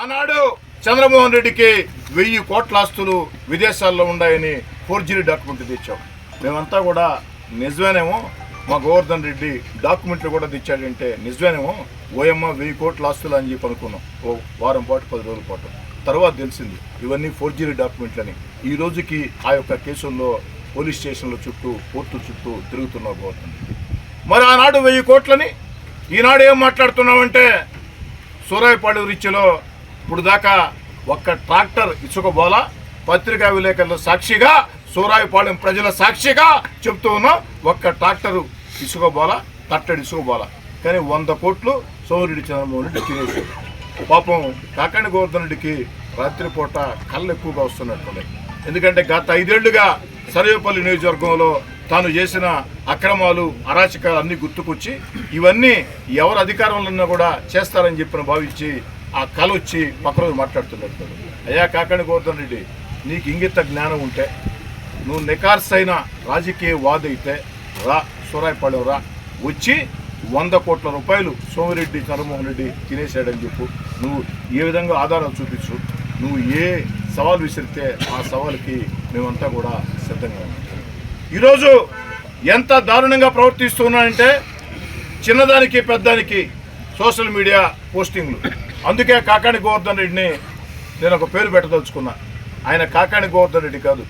ఆనాడు చంద్రమోహన్ రెడ్డికి వెయ్యి కోట్ల ఆస్తులు విదేశాల్లో ఉన్నాయని ఫోర్జరీ డాక్యుమెంట్ తెచ్చాం. మేమంతా కూడా నిజమేనేమో మా గోవర్ధన్ రెడ్డి డాక్యుమెంట్లు కూడా తెచ్చాడంటే నిజమేనేమో ఓయమ్మ వెయ్యి కోట్ల ఆస్తులు అని చెప్పి అనుకున్నాం. ఓ వారం పాటు పది రోజుల పాటు. తర్వాత తెలిసింది ఇవన్నీ ఫోర్జరీ డాక్యుమెంట్లని. ఈ రోజుకి ఆ యొక్క కేసుల్లో పోలీస్ స్టేషన్ల చుట్టూ కోర్టు చుట్టూ తిరుగుతున్నా గోవర్ధన్ మరి ఆనాడు వెయ్యి కోట్లని ఈనాడు ఏం మాట్లాడుతున్నామంటే సూరాయపాడు రీచ్లో ఇప్పుడు దాకా ఒక్క ట్రాక్టర్ ఇసుక బోల పత్రికా విలేకరుల సాక్షిగా సూరాయపాలెం ప్రజల సాక్షిగా చెప్తూ ఉన్నాం. ఒక్క ట్రాక్టరు ఇసుక బోల తట్టడి ఇసుక బోల. కానీ వంద కోట్లు సౌర్యుడి చంద్రమోహన్ రెడ్డి తినేసాడు పాపం కాకండి గోవర్ధనుడికి రాత్రిపూట కళ్ళు ఎక్కువగా వస్తున్నట్టున్నాయి. ఎందుకంటే గత ఐదేళ్ళుగా సర్వేపల్లి నియోజకవర్గంలో తాను చేసిన అక్రమాలు అరాచకాలు అన్నీ గుర్తుకొచ్చి ఇవన్నీ ఎవరు అధికారంలో ఉన్నా కూడా చేస్తారని చెప్పిన భావించి ఆ కళ వచ్చి పక్కరోజు మాట్లాడుతున్నాడు అయ్యా కాకండి గోవర్ధన్ రెడ్డి నీకు ఇంగిత జ్ఞానం ఉంటే నువ్వు నికార్సైన రాజకీయ వాదైతే రా సూరాయిపాడు రా. వచ్చి వంద కోట్ల రూపాయలు సోమిరెడ్డి చంద్రమోహన్ రెడ్డి తినేశాడని చెప్పు. నువ్వు ఏ విధంగా ఆధారాలు చూపించు? నువ్వు ఏ సవాల్ విసిరితే ఆ సవాల్కి మేమంతా కూడా సిద్ధంగా ఉన్నాం. ఈరోజు ఎంత దారుణంగా ప్రవర్తిస్తున్నానంటే చిన్నదానికి పెద్దానికి సోషల్ మీడియా పోస్టింగ్లు. అందుకే కాకాణి గోవర్ధన్ రెడ్డిని నేను ఒక పేరు పెట్టదలుచుకున్నా. ఆయన కాకాణి గోవర్ధన్ రెడ్డి కాదు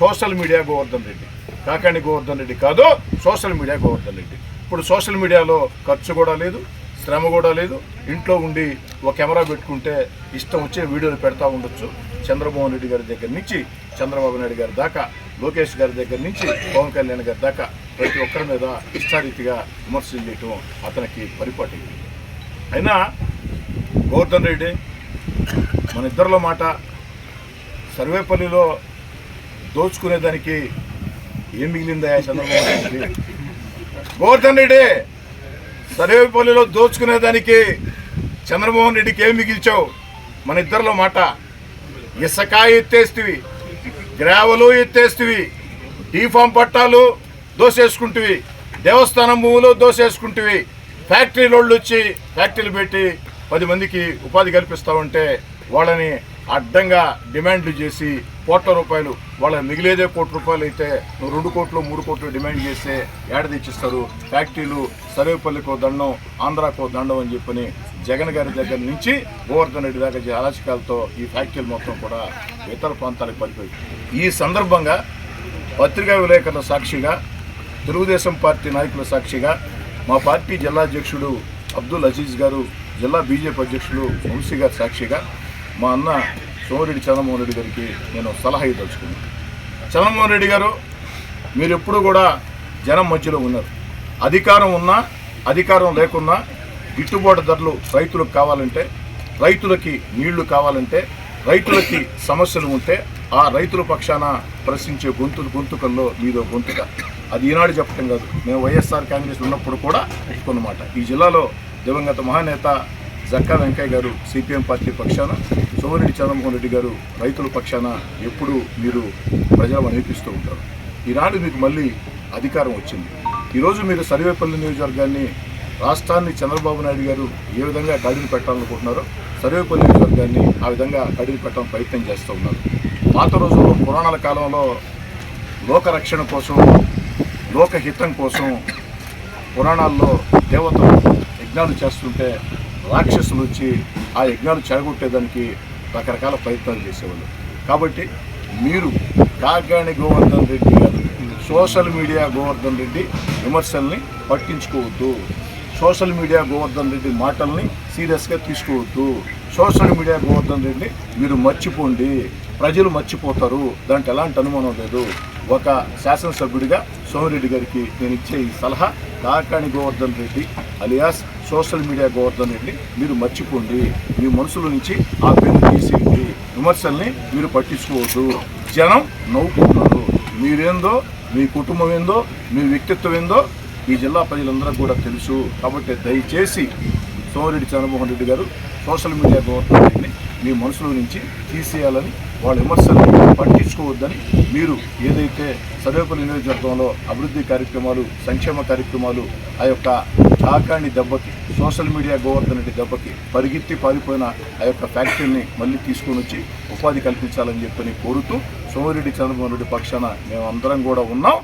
సోషల్ మీడియా గోవర్ధన్ రెడ్డి. కాకాణి గోవర్ధన్ రెడ్డి కాదు సోషల్ మీడియా గోవర్ధన్ రెడ్డి. ఇప్పుడు సోషల్ మీడియాలో ఖర్చు కూడా లేదు శ్రమ కూడా లేదు. ఇంట్లో ఉండి ఒక కెమెరా పెట్టుకుంటే ఇష్టం వచ్చే వీడియోలు పెడతా ఉండొచ్చు. చంద్రమోహన్ రెడ్డి గారి దగ్గర నుంచి చంద్రబాబు నాయుడు గారి దాకా లోకేష్ గారి దగ్గర నుంచి పవన్ కళ్యాణ్ గారి దాకా ప్రతి ఒక్కరి మీద ఇష్టారీతిగా విమర్శలు చేయటం అతనికి పరిపాటి. అయినా గోవర్ధన్ రెడ్డి మన ఇద్దరిలో మాట సర్వేపల్లిలో దోచుకునేదానికి ఏం మిగిలిందా చంద్రబాబు రెడ్డి గోవర్ధన్ రెడ్డి సర్వేపల్లిలో దోచుకునేదానికి చంద్రమోహన్ రెడ్డికి ఏం మిగిల్చావు? మన ఇద్దరిలో మాట ఇసక ఎత్తేస్తివి గ్రావలు ఎత్తేస్తివి డీఫామ్ పట్టాలు దోసేసుకుంటువి దేవస్థానం భూములు దోసేసుకుంటువి ఫ్యాక్టరీలోళ్ళు వచ్చి ఫ్యాక్టరీలు పెట్టి పది మందికి ఉపాధి కల్పిస్తామంటే వాళ్ళని అడ్డంగా డిమాండ్లు చేసి కోట్ల రూపాయలు వాళ్ళ మిగిలేదే కోటి రూపాయలు అయితే రెండు కోట్లు మూడు కోట్లు డిమాండ్ చేస్తే ఏడ తెచ్చిస్తారు? ఫ్యాక్టరీలు సర్వేపల్లికో దండం ఆంధ్రాకో దండం అని చెప్పని జగన్ గారి దగ్గర నుంచి గోవర్ధన్ రెడ్డి దగ్గర అరాచకాలతో ఈ ఫ్యాక్టరీలు మొత్తం కూడా ఇతర ప్రాంతాలకు పడిపోయి ఈ సందర్భంగా పత్రికా విలేకరుల సాక్షిగా తెలుగుదేశం పార్టీ నాయకుల సాక్షిగా మా పార్టీ జిల్లా అధ్యక్షుడు అబ్దుల్ అజీజ్ గారు జిల్లా బీజేపీ అధ్యక్షులు వంశీ గారి సాక్షిగా మా అన్న సోమిరెడ్డి చంద్రమోహన్ రెడ్డి గారికి నేను సలహా ఇదలుచుకున్నాను చంద్రమోహన్ రెడ్డి గారు మీరు ఎప్పుడూ కూడా జనం మధ్యలో ఉన్నారు. అధికారం ఉన్నా అధికారం లేకున్నా గిట్టుబాటు ధరలు రైతులకు కావాలంటే రైతులకి నీళ్ళు కావాలంటే రైతులకి సమస్యలు ఉంటే ఆ రైతుల పక్షాన ప్రశ్నించే గొంతు గొంతుకల్లో మీదో గొంతుక. అది ఈనాడు చెప్పటం కాదు. మేము వైఎస్ఆర్ కాంగ్రెస్ ఉన్నప్పుడు కూడా కొన్నమాట ఈ జిల్లాలో దివంగత మహానేత జక్కా వెంకయ్య గారు సిపిఎం పార్టీ పక్షాన సోమిరెడ్డి చంద్రమోహన్ రెడ్డి గారు రైతుల పక్షాన ఎప్పుడూ మీరు ప్రజలు అనిపిస్తూ ఉంటారు. ఈనాడు మీకు మళ్ళీ అధికారం వచ్చింది. ఈరోజు మీరు సర్వేపల్లి నియోజకవర్గాన్ని రాష్ట్రాన్ని చంద్రబాబు నాయుడు గారు ఏ విధంగా కడిని పెట్టాలనుకుంటున్నారో సర్వేపల్లి నియోజకవర్గాన్ని ఆ విధంగా కడిని పెట్టడం ప్రయత్నం చేస్తూ ఉన్నారు. పాత రోజుల్లో పురాణాల కాలంలో లోకరక్షణ కోసం లోకహితం కోసం పురాణాల్లో దేవతలు యజ్ఞాలు చేస్తుంటే రాక్షసులు వచ్చి ఆ యజ్ఞాలు చెడగొట్టేదానికి రకరకాల ప్రయత్నాలు చేసేవాళ్ళు. కాబట్టి మీరు కాకాణి గోవర్ధన్ రెడ్డి గారు సోషల్ మీడియా గోవర్ధన్ రెడ్డి విమర్శల్ని పట్టించుకోవద్దు. సోషల్ మీడియా గోవర్ధన్ రెడ్డి మాటల్ని సీరియస్గా తీసుకోవద్దు. సోషల్ మీడియా గోవర్ధన్ రెడ్డి మీరు మర్చిపోండి. ప్రజలు మర్చిపోతారు. దాంట్లో ఎలాంటి అనుమానం లేదు. ఒక శాసనసభ్యుడిగా సోమిరెడ్డి గారికి నేను ఇచ్చే ఈ సలహా Kakani Govardhan Reddy alias social media Govardhan Reddy మీరు మర్చిపోండి. మీ మనసుల నుంచి ఆ పెన్ను తీసేయండి. విమర్శల్ని మీరు పట్టించుకోవద్దు. జనం నవ్వుకుంటున్నారు. మీరేందో మీ కుటుంబం ఏందో మీ వ్యక్తిత్వం ఏందో ఈ జిల్లా ప్రజలందరూ కూడా తెలుసు. కాబట్టి దయచేసి సోమిరెడ్డి చంద్రమోహన్ రెడ్డి గారు సోషల్ మీడియా గోవర్ధన్ రెడ్డిని మీ మనసులో నుంచి తీసేయాలని వాళ్ళ విమర్శలు పట్టించుకోవద్దని మీరు ఏదైతే సర్వేపల్లి నియోజకవర్గంలో అభివృద్ధి కార్యక్రమాలు సంక్షేమ కార్యక్రమాలు ఆ యొక్క చాకాణి దెబ్బకి సోషల్ మీడియా గోవర్ధన్ రెడ్డి దెబ్బకి పరిగెత్తి పారిపోయిన ఆ యొక్క ఫ్యాక్టరీని మళ్ళీ తీసుకొని వచ్చి ఉపాధి కల్పించాలని చెప్పని కోరుతూ సోమిరెడ్డి చంద్రమోహన్ రెడ్డి పక్షాన మేమందరం కూడా ఉన్నాం.